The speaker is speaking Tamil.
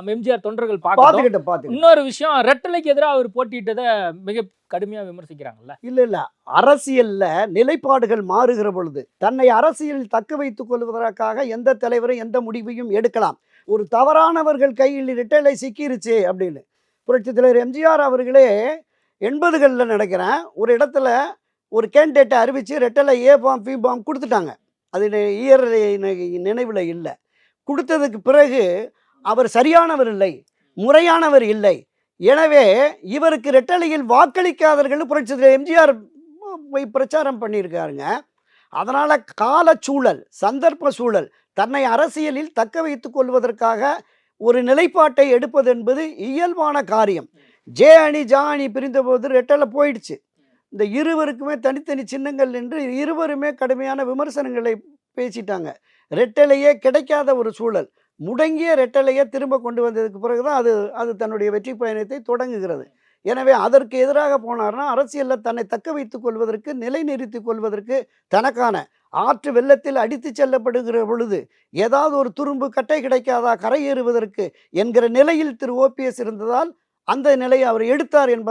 எம்ஜிஆர் தொண்டர்கள் பார்க்கணும் இன்னொரு விஷயம் ரெட்டலைக்கு எதிராக அவர் போட்டியிட்டதை மிக கடுமையா விமர்சிக்கிறாங்கல்ல. இல்ல இல்ல. அரசியல்ல நிலைப்பாடுகள் மாறுகிற பொழுது தன்னை அரசியலில் தக்க வைத்துக் கொள்வதற்காக எந்த தலைவரும் எந்த முடிவையும் எடுக்கலாம். ஒரு தவறானவர்கள் கையில் இரட்டலை சிக்கிருச்சு அப்படின்னு. புரட்சித் தலைவர் எம்ஜிஆர் அவர்களே எண்பதுகளில் நினைக்கிறேன் ஒரு இடத்துல ஒரு கேண்டிடேட்டை அறிவித்து ரெட்டலை ஏ பாம் பி பாம் கொடுத்துட்டாங்க. அது இயர் நினைவில் இல்லை. கொடுத்ததுக்கு பிறகு அவர் சரியானவர் இல்லை முறையானவர் இல்லை. எனவே இவருக்கு ரெட்டலையில் வாக்களிக்காதவர்கள் புரட்சி எம்ஜிஆர் போய் பிரச்சாரம் பண்ணியிருக்காருங்க. அதனால் காலச்சூழல் சந்தர்ப்ப சூழல் தன்னை அரசியலில் தக்க வைத்து கொள்வதற்காக ஒரு நிலைப்பாட்டை எடுப்பது என்பது இயல்பான காரியம். ஜே அணி ஜா அணி பிரிந்தபோது ரெட்டலை போயிடுச்சு. இந்த இருவருக்குமே தனித்தனி சின்னங்கள் என்று இருவருமே கடுமையான விமர்சனங்களை பேசிட்டாங்க. ரெட்டலையே கிடைக்காத ஒரு சூழல். முடங்கிய ரெட்டலையை திரும்ப கொண்டு வந்ததுக்கு பிறகு தான் அது அது தன்னுடைய வெற்றி பயணத்தை தொடங்குகிறது. எனவே அதற்கு எதிராக போனார்னா அரசியலில் தன்னை தக்க வைத்துக் கொள்வதற்கு நிலைநிறுத்திக் கொள்வதற்கு தனக்கான ஆற்று வெள்ளத்தில் அடித்து செல்லப்படுகிற பொழுது ஏதாவது ஒரு துரும்பு கட்டை கிடைக்காதா கரையேறுவதற்கு என்கிற நிலையில் திரு ஓபிஎஸ் இருந்ததால் அந்த நிலையை அவர் எடுத்தார் என்பதால்